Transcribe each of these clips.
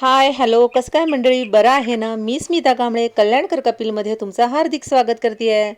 Hi hello कसं काय मंडळी? बरं आहे ना? मी स्मिता कांबळे कल्याणकर कपिलमध्ये तुमचं हार्दिक स्वागत करते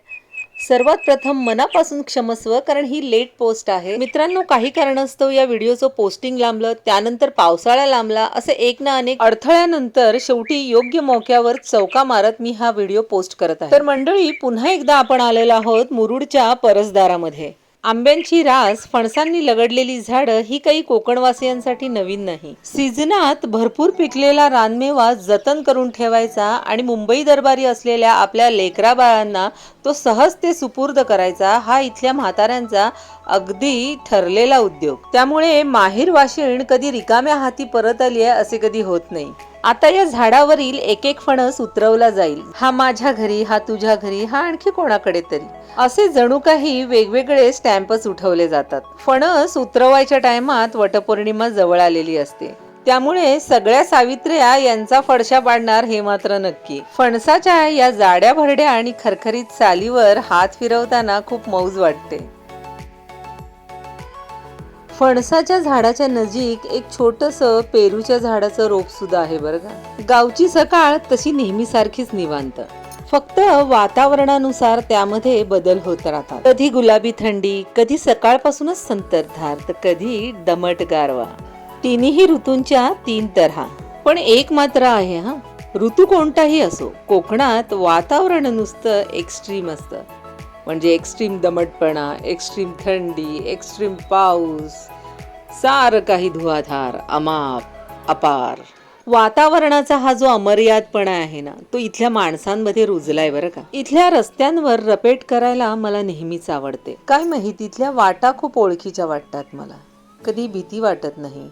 सर्वात प्रथम मनापासून क्षमस्व कारण ही लेट पोस्ट आहे. मित्रांनो काही कारणास्तव या व्हिडिओचं पोस्टिंग लांबलं त्यानंतर पावसाळा लांबला असे एक ना अनेक अडथळ्यानंतर शेवटी योग्य मौक्यावर चौका मारत मी हा व्हिडिओ पोस्ट करत आहे. तर मंडळी पुन्हा एकदा आपण आलेलो आहोत मुरुडच्या परसदारामध्ये. आंब्यांची रास फणसांनी लगडलेली झाडं ही काही कोकणवासियांसाठी नवीन नाही. सीझनात भरपूर पिकलेला रानमेवा जतन करून ठेवायचा आणि मुंबई दरबारी असलेल्या आपल्या लेकरा बाळांना तो सहज ते सुपूर्द करायचा हा इथल्या म्हाताऱ्यांचा अगदी ठरलेला उद्योग. त्यामुळे माहीर वाशिण कधी रिकाम्या हाती परत आली आहे असे कधी होत नाही. आता या झाडावरील एक एक फणस उतरवला जाईल. हा माझ्या घरी हा तुझ्या घरी हा आणखी कोणाकडे तरी. असे जणू काही वेगवेगळे स्टॅम्पच उठवले जातात. फणस उतरवायच्या टायमात वटपौर्णिमा जवळ आलेली असते. त्यामुळे सगळ्या सावित्र्या यांचा फडशा पाडणार हे मात्र नक्की. फणसाच्या या जाड्या भरड्या आणि खरखरीत सालीवर हात फिरवताना खूप मौज वाटते. फणसाच्या झाडाच्या नजीक एक छोटस पेरूच्या झाडाचं रोप सुद्धा आहे बरं का. गावची सकाळ तशी नेहमीसारखीच निवांत. फक्त वातावरणानुसार त्यामध्ये बदल होत राहतात. कधी गुलाबी थंडी कधी सकाळपासूनच संततधार तर कधी दमट गारवा. तिन्ही ऋतूंच्या तीन तऱ्हा. पण एक मात्र आहे हा. ऋतू कोणताही असो कोकणात वातावरण नुसतं एक्स्ट्रीम असतं. म्हणजे एक्स्ट्रीम दमटपणा एक्स्ट्रीम थंडी एक्स्ट्रीम पाऊस सारं काही धुवाधार अमाप अपार. वातावरणाचा हा जो अमर्यादपणा आहे ना तो इथल्या माणसांमध्ये रुजलाय बरं का. इथल्या रस्त्यांवर रपेट करायला मला नेहमीच आवडते. काय माहिती इथल्या वाटा खूप ओळखीच्या वाटतात मला. कधी भीती वाटत नाही.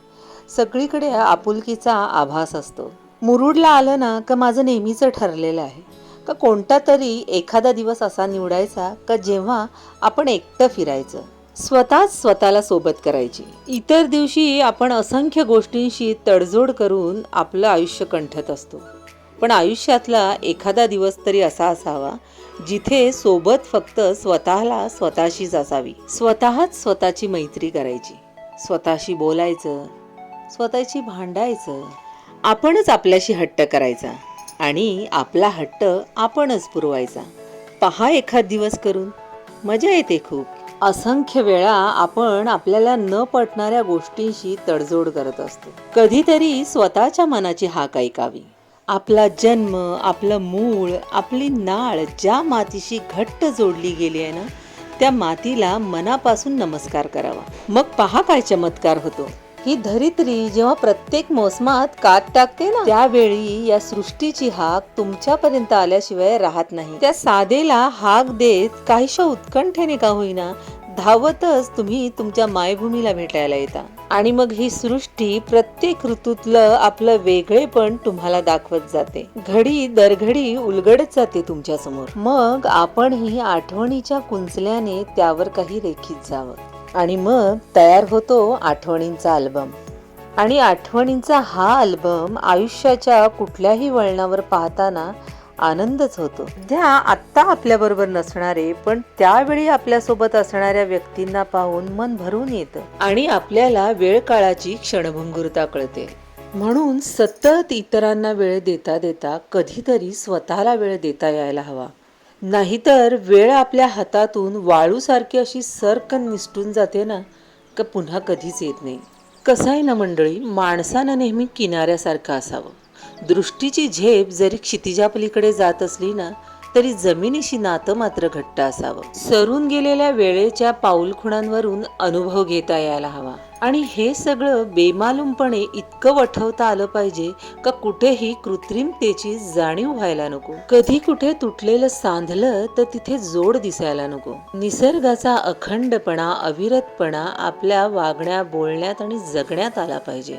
सगळीकडे आपुलकीचा आभास असतो. मुरुडला आलं ना का माझं नेहमीचं ठरलेलं आहे. का कोणता तरी एखादा दिवस असा निवडायचा का जेव्हा आपण एकटं फिरायचं? स्वतःच स्वतःला सोबत करायची. इतर दिवशी आपण असंख्य गोष्टींशी तडजोड करून आपलं आयुष्य कंठत असतो. पण आयुष्यातला एखादा दिवस तरी असा असावा जिथे सोबत फक्त स्वतःला स्वतःशीच असावी स्वतःच स्वतःची मैत्री करायची. स्वतःशी बोलायचं स्वतःशी भांडायचं आपणच आपल्याशी हट्ट करायचा. आणि आपला हट्ट आपणच पुरवायचा. पहा एखाद दिवस करून. मजा येते खूप. असंख्य वेळा आपण आपल्याला न पटणाऱ्या गोष्टींशी तडजोड करत असतो. कधीतरी स्वतःच्या मनाची हाक ऐकावी. आपला जन्म आपलं मूळ आपली नाळ ज्या मातीशी घट्ट जोडली गेली आहे ना त्या मातीला मनापासून नमस्कार करावा. मग पहा काय चमत्कार होतो. ही धरित्री जेव्हा प्रत्येक मोसमात कात टाकते ना त्यावेळी या सृष्टीची हाक तुमच्यापर्यंत आल्याशिवाय राहत नाही. त्या साधेला हाक देत काहीशा उत्कंठेने का होईना धावतच तुम्ही तुमच्या मायभूमीला भेटायला येता. आणि मग ही सृष्टी प्रत्येक ऋतूतलं आपलं वेगळेपण तुम्हाला दाखवत जाते. घडी दरघडी उलगडत जाते तुमच्यासमोर मग आपण ही आठवणीच्या कुंचल्याने त्यावर काही रेखीत जावं. आणि मग तयार होतो आठवणींचा अल्बम आणि आठवणींचा हा अल्बम आयुष्याच्या कुठल्याही वळणावर पाहताना आनंदच होतो. सध्या आत्ता आपल्याबरोबर नसणारे पण त्यावेळी आपल्यासोबत असणाऱ्या व्यक्तींना पाहून मन भरून येतं. आणि आपल्याला वेळ काळाची क्षणभंगुरता कळते. म्हणून सतत इतरांना वेळ देता देता कधीतरी स्वतःला वेळ देता यायला हवा. नाहीतर वेळ आपल्या हातातून वाळूसारखी अशी सरकन निसटून जाते ना का पुन्हा कधीच येत नाही. कसं आहे ना मंडळी माणसानं नेहमी किनाऱ्यासारखं असावं. दृष्टीची झेप जरी क्षितिजापलीकडे जात असली ना तरी जमिनीशी नातं मात्र घट्ट असावं. सरून गेलेल्या वेळेच्या पाऊलखुणांवरून अनुभव घेता यायला हवा. आणि हे सगळं बेमालूमपणे इतकं वठवता आलं पाहिजे का कुठेही कृत्रिमतेची जाणीव व्हायला नको. कधी कुठे तुटलेलं सांधलं तर तिथे जोड दिसायला नको. निसर्गाचा अखंडपणा अविरतपणा आपल्या वागण्या बोलण्यात आणि जगण्यात आला पाहिजे.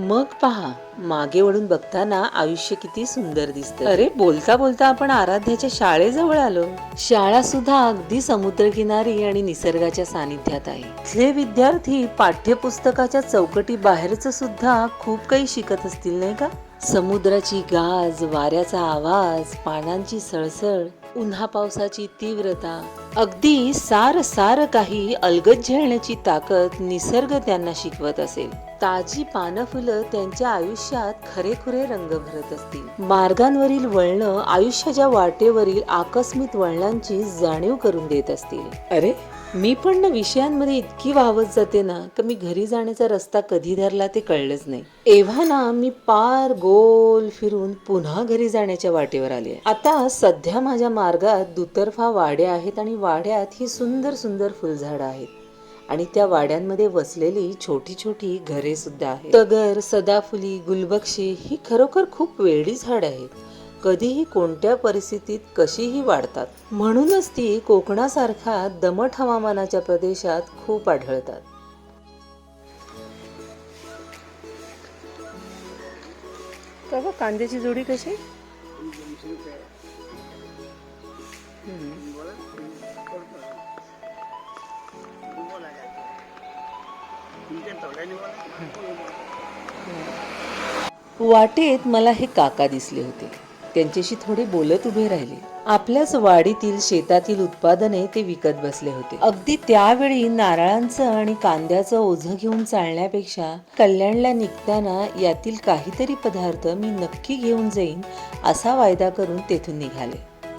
मग पहा मागे वळून बघताना आयुष्य किती सुंदर दिसतं अरे बोलता बोलता आपण आराध्याच्या शाळेजवळ आलो. शाळा सुद्धा अगदी समुद्रकिनारी आणि निसर्गाच्या सानिध्यात आहे. इथले विद्यार्थी पाठ्यपुस्तकाच्या चौकटी बाहेरच सुद्धा खूप काही शिकत असतील नाही का? समुद्राची गाज वाऱ्याचा आवाज पानांची सळसळ उन्हा पावसाची तीव्रता. अगदी सार सार काही अलगद झेलण्याची ताकद निसर्ग त्यांना शिकवत असेल. ताजी पानं फुलं त्यांच्या आयुष्यात खरेखुरे रंग भरत असतील. मार्गांवरील वळणं आयुष्याच्या वाटेवरील आकस्मिक वळणांची जाणीव करून देत असतील. अरे मी पण ना विषयांमध्ये इतकी वाहवत जाते ना की मी घरी जाण्याचा रस्ता कधी धरला ते कळलंच नाही. एव्हा ना मी पार गोल फिरून पुन्हा घरी जाण्याच्या वाटेवर आले आहे. आता सध्या माझ्या मार्गात दुतर्फा वाड्या आहेत आणि वाड्यात ही सुंदर सुंदर फुलझाडं आहेत. आणि त्या वाड्यांमध्ये वसलेली छोटी छोटी घरे सुद्धा आहेत. तगर सदाफुली गुलबक्षी ही खरोखर खूप वेळी झाड आहेत. कधीही कोणत्या परिस्थितीत कशीही वाढतात. म्हणूनच ती कोकणासारखा दमट हवामानाच्या प्रदेशात खूप आढळतात. का कांद्याची जोडी कशी? वाटेत मला हे काका दिसले होते. त्यांच्याशी थोडे बोलत उभे राहिले. आपल्याच वाडीतील शेतातील उत्पादने ते विकत बसले होते. अगदी त्यावेळी नारळांचं आणि कांद्याचं ओझं घेऊन चालण्यापेक्षा कल्याणला निघताना यातील काहीतरी पदार्थ मी नक्की घेऊन जाईन असा वायदा करून तेथून निघाले.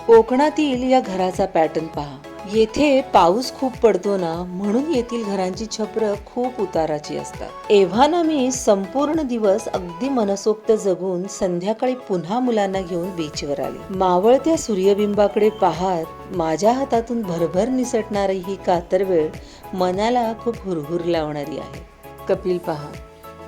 कोकणातील या घराचा पॅटर्न पहा. येथे पाऊस खूप पडतो ना म्हणून येथील घरांची छप्र खूप उताराची असतात. एव्हाना मी संपूर्ण दिवस अगदी मनसोक्त जगून संध्याकाळी पुन्हा मुलांना घेऊन बीचवर आले. मावळत्या सूर्यबिंबाकडे पाहत माझ्या हातातून भरभर निसटणारी ही कातर वेळ मनाला खूप हुरहुर लावणारी आहे. कपिल पहा.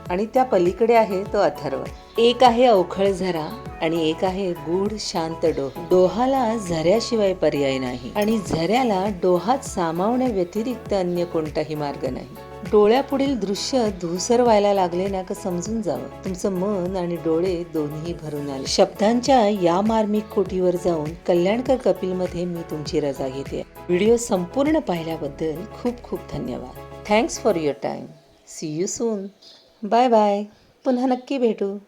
आणि त्या पलीकडे आहे तो अथर्व. एक आहे अवखळ झरा आणि एक आहे गूढ शांत डोह. डोहाला झऱ्याशिवाय पर्याय नाही आणि झऱ्याला डोहात सामावण्या व्यतिरिक्त अन्य कोणताही मार्ग नाही. डोळ्यापुढील दृश्य धुसर व्हायला लागले ना का समजून जावं. तुमचं मन आणि डोळे दोन्ही भरून आले. शब्दांच्या या मार्मिक कोटीवर जाऊन कल्याणकर कपिलमध्ये मी तुमची रजा घेते. व्हिडिओ संपूर्ण पाहिल्याबद्दल खूप खूप धन्यवाद. Thanks for your time see you soon bye bye. पुन्हा नक्की भेटू.